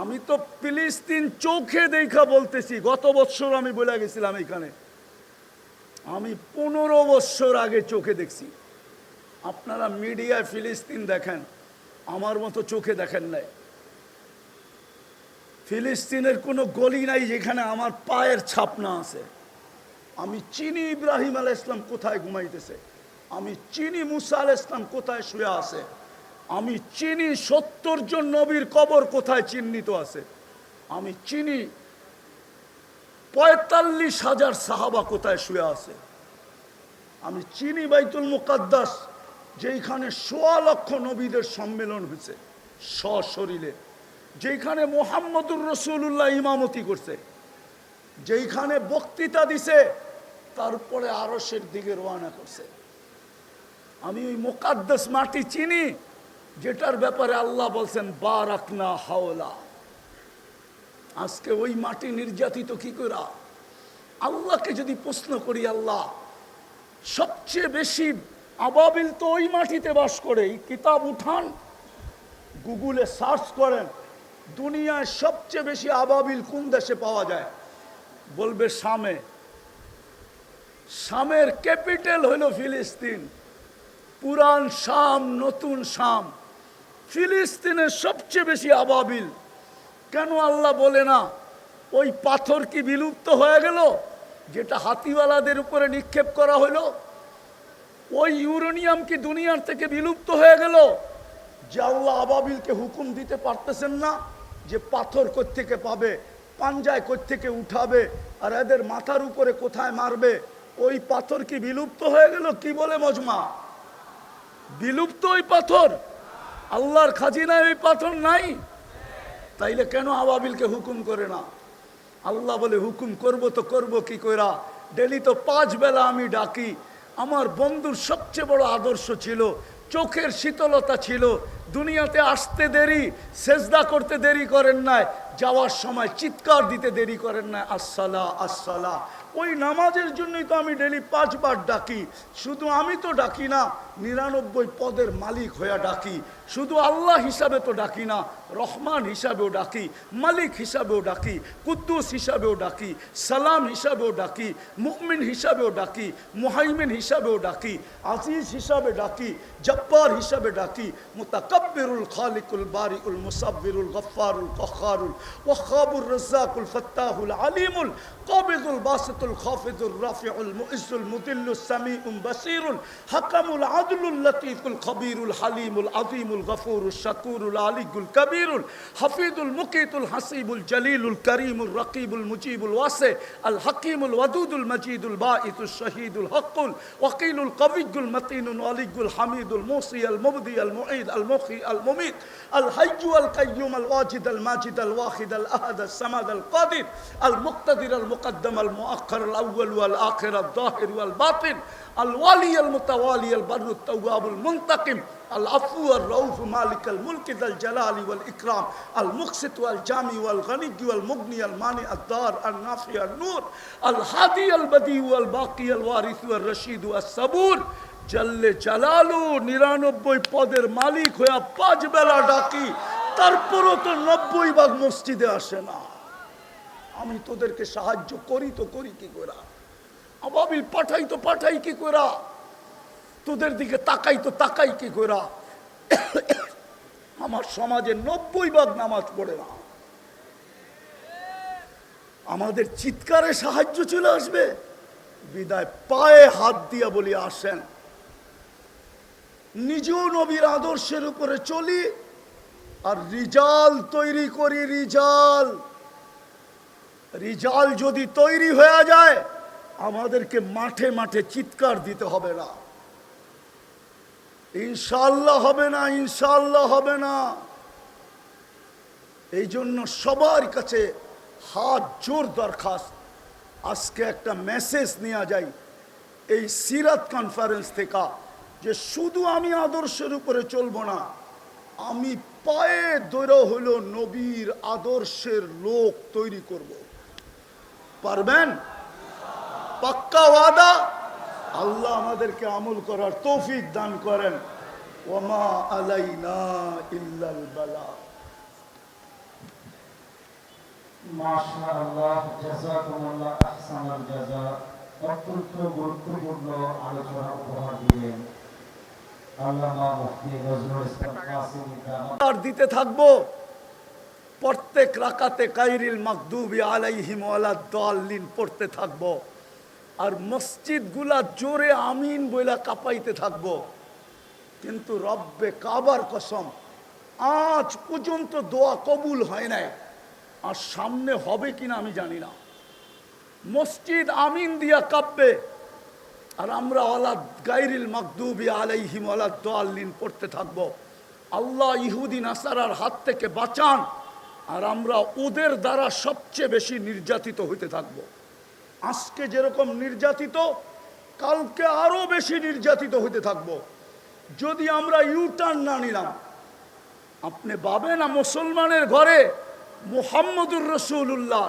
আমি তো ফিলিস্তিন চোখে দেখা বলতেছি। গত বছর আমি বলে গেছিলাম এখানে। আমি পনেরো বছর আগে চোখে দেখছি। আপনারা মিডিয়ায় ফিলিস্তিন দেখেন, আমার মতো চোখে দেখেন নাই। ফিলিস্তিনের কোনো গলি নাই যেখানে আমার পায়ের ছাপ না আছে। আমি চিনি ইব্রাহিম আল ইসলাম কোথায় ঘুমাইতেছে? আমি চিনি মুসা আল ইসলাম কোথায় শুয়ে আছে? আমি চিনি সত্তর জন নবীর কবর কোথায় চিহ্নিত আছে? আমি চিনি পঁয়তাল্লিশ হাজার সাহাবা কোথায় শুয়ে আছে? আমি চিনি বাইতুল মুকাদ্দাস, যেইখানে সোয়া লক্ষ নবীদের সম্মেলন হয়েছে, সশরীরে। যেইখানে মোহাম্মদুর রসুল্লাহ ইমামতি করছে, যেইখানে বক্তৃতা দিছে, তারপরে আরসের দিকে রওনা করছে। আমি ওই মোকাদ্দাস মাটি চিনি যেটার ব্যাপারে আল্লাহ বলছেন, বারাকনা হাওলা। আজকে ওই মাটি নির্যাতিত কি করা আল্লাহকে যদি প্রশ্ন করি আল্লাহ, সবচেয়ে বেশি আবাবিল তো ওই মাটিতে বাস করে কিতাব উঠান, গুগলে সার্চ করেন, দুনিয়ায় সবচেয়ে বেশি আবাবিল কোন দেশে পাওয়া যায়? বলবে সামে। সামের ক্যাপিটাল হলো ফিলিস্তিন। পুরান শাম, নতুন শাম। ফিলিস্তিনের সবচেয়ে বেশি আবাবিল। কেন আল্লাহ বলে না, ওই পাথর কি বিলুপ্ত হয়ে গেল, যেটা হাতিওয়ালাদের উপরে নিক্ষেপ করা হলো? ওই ইউরেনিয়াম কি দুনিয়ার থেকে বিলুপ্ত হয়ে গেল, যে আল্লাহ আবাবিলকে হুকুম দিতে পারতেছেন না, যে পাথর থেকে পাবে, পাঞ্জায় থেকে উঠাবে, আর এদের মাথার উপরে কোথায় মারবে? ওই পাথর কি বিলুপ্ত হয়ে গেল? কি বলে মজমা? বিলুপ্ত ওই পাথর। আল্লাহর খাজিনায় ওই পাথর নাই। তাইলে কেন আবাবিলকে হুকুম করে না? আল্লাহ বলে, হুকুম করব তো করব কি কইরা? ডেলি তো পাঁচ বেলা আমি ডাকি। আমার বন্ধুর সবচেয়ে বড় আদর্শ ছিল, চোখের শীতলতা ছিল। দুনিয়াতে আসতে দেরি, সেজদা করতে দেরি করেন নাই, যাওয়ার সময় চিৎকার দিতে দেরি করেন না আসসালা আসসালা। ওই নামাজের জন্যই তো আমি ডেলি পাঁচবার ডাকি। শুধু আমি তো ডাকি না নিরানব্বই পদের মালিক হয়ে ডাকি। শুধু আল্লাহ হিসাবে তো ডাকি না, রহমান হিসাবেও ডাকি, মালিক হিসাবেও ডাকি, কুদ্দুস হিসাবেও ডাকি, সালাম হিসাবেও ডাকি মুকমিন হিসাবেও ডাকি, মুহাইমিন হিসাবেও ডাকি, আজিজ হিসাবে ডাকি, জব্বার হিসাবে ডাকি, মুতাকাব্বিরুল খালিকুল বারিউল মুসাব্বিরুল গফফারুল কখারুল ওয়াখাবুর রাজ্জাকুল ফাত্তাহুল আলিমুল, কাবিদুল বাসিতুল খাফিদুর রাফিউল মুইজ্জুল মুদিল্লুস সামিউল বাসিরুল, হাকামুল আদলুল العدل اللطيف الخبير الحليم العظيم الغفور الشكور العلي الكبير الحفيظ المقيت الحسيب الجليل الكريم الرقيب المجيب الواسع الحكيم الودود المجيد الباعث الشهيد الحق الوقيل القوي المتين الولي الحميد الموصي المبدي المعيد المخي المميت الحي القيوم الواجد الماجد الواحد الأحد السماد القادر المقتدر المقدم المؤخر الأول والآخر الظاهر والباطن الولي المتوالي البر التواب المنتقم. العفو الرؤوف مالك الملك ذا الجلال والإكرام. المقسط والجامي والغني والمغني المانع الدار النافع النور. الحادي البديع والباقي الوارث والرشيد والصبور. জল্লে জালালু নিরানব্বই পদের মালিক হইয়া পাঁচ বেলা ডাকি তারপরও তো নব্বই ভাগ মসজিদে আসে না আমি তোদেরকে সাহায্য করি তো করি কি করা আবাবিল পাঠাই তো পাঠাই কি করা তোদের দিকে তাকাই তো তাকাই কি করা? আমার সমাজে নব্বই ভাগ নামাজ পড়ে না। আমাদের চিৎকারে সাহায্য চলে আসবে। বিদায় পায়ে হাত দিয়া বলি, আসেন। নিজেও নবীর আদর্শের উপরে চলি আর রিজাল তৈরি করি, রিজাল। রিজাল যদি তৈরি হয়ে যায়, আমাদেরকে মাঠে মাঠে চিৎকার দিতে হবে না। ইনশাল্লাহ হবে না ইনশাল্লাহ হবে না। এই জন্য সবার কাছে হাত জোর দরখাস্ত। আজকে একটা মেসেজ নেওয়া যায় এই সিরাত কনফারেন্স থেকে যে শুধু আমি আদর্শের উপরে চলবো না, আমি পায়ে দৈর হলো নবীর আদর্শের লোক তৈরি করব। পারবেন? পাক্কা ওয়াদা? আল্লাহ আমাদেরকে আমল করার তৌফিক দান করেন। ওমা আলাইনা ইল্লাল বালা। মাশাআল্লাহ জাযাকুমুল্লাহ আহসানাল জাযা। অত্যন্ত গুরুত্বপূর্ণ আলোচনা উপহার দিলেন আল্লামা মুফতি নজরুল ইসলাম কাসিমি দামাত আর দিতে থাকব প্রত্যেক রাকাতে কাইরিল মাকদুবি আলাইহিম পড়তে থাকব। আর মসজিদগুলা জোরে আমিন বইলা কাঁপাইতে থাকব। কিন্তু রব্বে কাবার কসম, আজ পর্যন্ত দোয়া কবুল হয় নাই। আর সামনে হবে কিনা আমি জানি না। মসজিদ আমিন দিয়া কাঁপবে, আর আমরা আলা গাইরিল মাকদুবি আলাইহিম আলা দোয়াল্লিন পড়তে থাকব। আল্লাহ ইহুদিন আসারার হাত থেকে বাঁচান, আর আমরা ওদের দ্বারা সবচেয়ে বেশি নির্যাতিত হইতে থাকব। আজকে যেরকম নির্যাতিত, কালকে আরও বেশি নির্যাতিত হইতে থাকব। যদি আমরা ইউটার্ন না নিলাম, আপনি ভাবেন না মুসলমানের ঘরে মোহাম্মদুর রসুল্লাহ